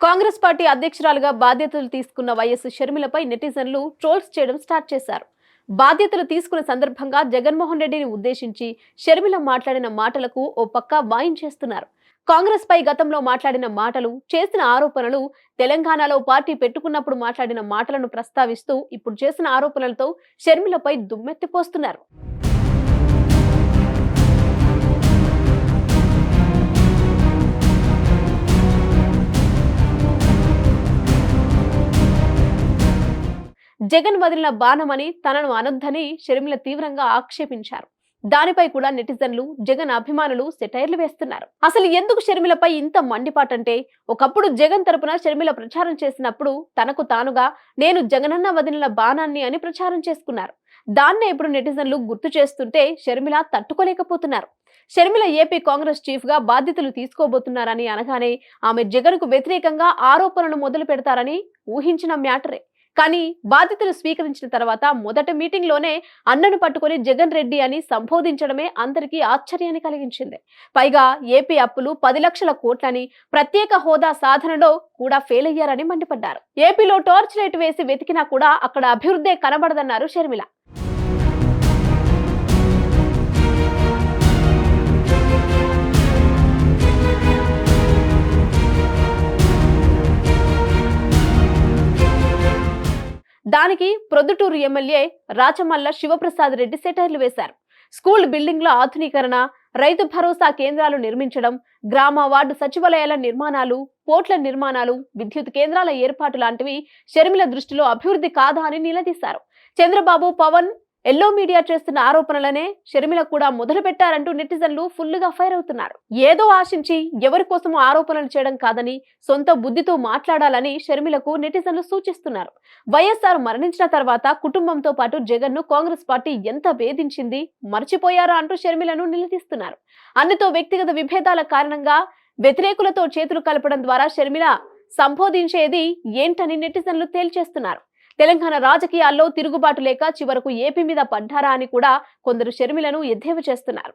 Congress party అధ్యక్షురాలుగా బాధ్యతలు తీసుకున్న వైఎస్ షర్మిలపై నెటిజన్లు ట్రోల్స్ చేయడం స్టార్ట్ చేశారు. బాధ్యతలు తీసుకున్న సందర్భంగా జగన్మోహన్ రెడ్డిని ఉద్దేశించి షర్మిల మాట్లాడిన మాటలకు ఓ పక్క వాయించేస్తున్నారు కాంగ్రెస్ పై గతంలో మాట్లాడిన మాటలు చేసిన ఆరోపణలు తెలంగాణలో పార్టీ పెట్టుకున్నప్పుడు మాట్లాడిన మాటలను ప్రస్తావిస్తూ ఇప్పుడు చేసిన ఆరోపణలతో షర్మిలపై దుమ్మెత్తిపోస్తున్నారు. జగన్ వదిలిన బాణమని తనను అనొద్దని షర్మిల తీవ్రంగా ఆక్షేపించారు. దానిపై కూడా నెటిజన్లు జగన్ అభిమానులు సెటైర్లు వేస్తున్నారు. అసలు ఎందుకు షర్మిలపై ఇంత మండిపాటంటే ఒకప్పుడు జగన్ తరపున షర్మిల ప్రచారం చేసినప్పుడు తనకు తానుగా నేను జగనన్న వదిలిన బాణాన్ని అని ప్రచారం చేసుకున్నారు. దాన్నే ఇప్పుడు నెటిజన్లు గుర్తు చేస్తుంటే షర్మిల తట్టుకోలేకపోతున్నారు. షర్మిల ఏపీ కాంగ్రెస్ చీఫ్గా బాధ్యతలు తీసుకోబోతున్నారని అనగానే ఆమె జగన్కు వ్యతిరేకంగా ఆరోపణలు మొదలు పెడతారని ఊహించిన మ్యాటరే. కానీ బాధ్యతలు స్వీకరించిన తర్వాత మొదటి మీటింగ్లోనే అన్నను పట్టుకొని జగన్ రెడ్డి అని సంబోధించడమే అందరికీ ఆశ్చర్యాన్ని కలిగించింది. పైగా ఏపీ అప్పులు పది లక్షల కోట్లని ప్రత్యేక హోదా సాధనలో కూడా ఫెయిల్ అయ్యారని మండిపడ్డారు. ఏపీలో టార్చ్ లైట్ వేసి వెతికినా కూడా అక్కడ అభివృద్ధే కనబడదన్నారు షర్మిల. దానికి ప్రొద్దుటూరు ఎమ్మెల్యే రాచమల్ల శివప్రసాద్ రెడ్డి సెటైర్లు వేశారు. స్కూల్ బిల్డింగ్ల ఆధునీకరణ రైతు భరోసా కేంద్రాలు నిర్మించడం గ్రామ వార్డు సచివాలయాల నిర్మాణాలు పోర్ట్ల నిర్మాణాలు విద్యుత్ కేంద్రాల ఏర్పాటు లాంటివి షర్మిల దృష్టిలో అభివృద్ధి కాదా అని నిలదీశారు. చంద్రబాబు పవన్ ఎల్లో మీడియా చేస్తున్న ఆరోపణలనే షర్మిల కూడా మొదలు పెట్టారంటూ నెటిజన్లు ఫుల్లుగా ఫైర్ అవుతున్నారు. ఏదో ఆశించి ఎవరి కోసం ఆరోపణలు చేయడం కాదని సొంత బుద్ధితో మాట్లాడాలని షర్మిలకు నెటిజన్లు సూచిస్తున్నారు. వైఎస్ఆర్ మరణించిన తర్వాత కుటుంబంతో పాటు జగన్ను కాంగ్రెస్ పార్టీ ఎంత వేధించింది మర్చిపోయారా అంటూ షర్మిలను నిలదీస్తున్నారు. అన్నితో వ్యక్తిగత విభేదాల కారణంగా వ్యతిరేకులతో చేతులు కలపడం ద్వారా షర్మిల సంబోధించేది ఏంటని నెటిజన్లు తేల్చేస్తున్నారు. తెలంగాణ రాజకీయాల్లో తిరుగుబాటు లేక చివరకు ఏపీ మీద పడ్డారా అని కూడా కొందరు షర్మిలను ఎద్దేవా చేస్తున్నారు.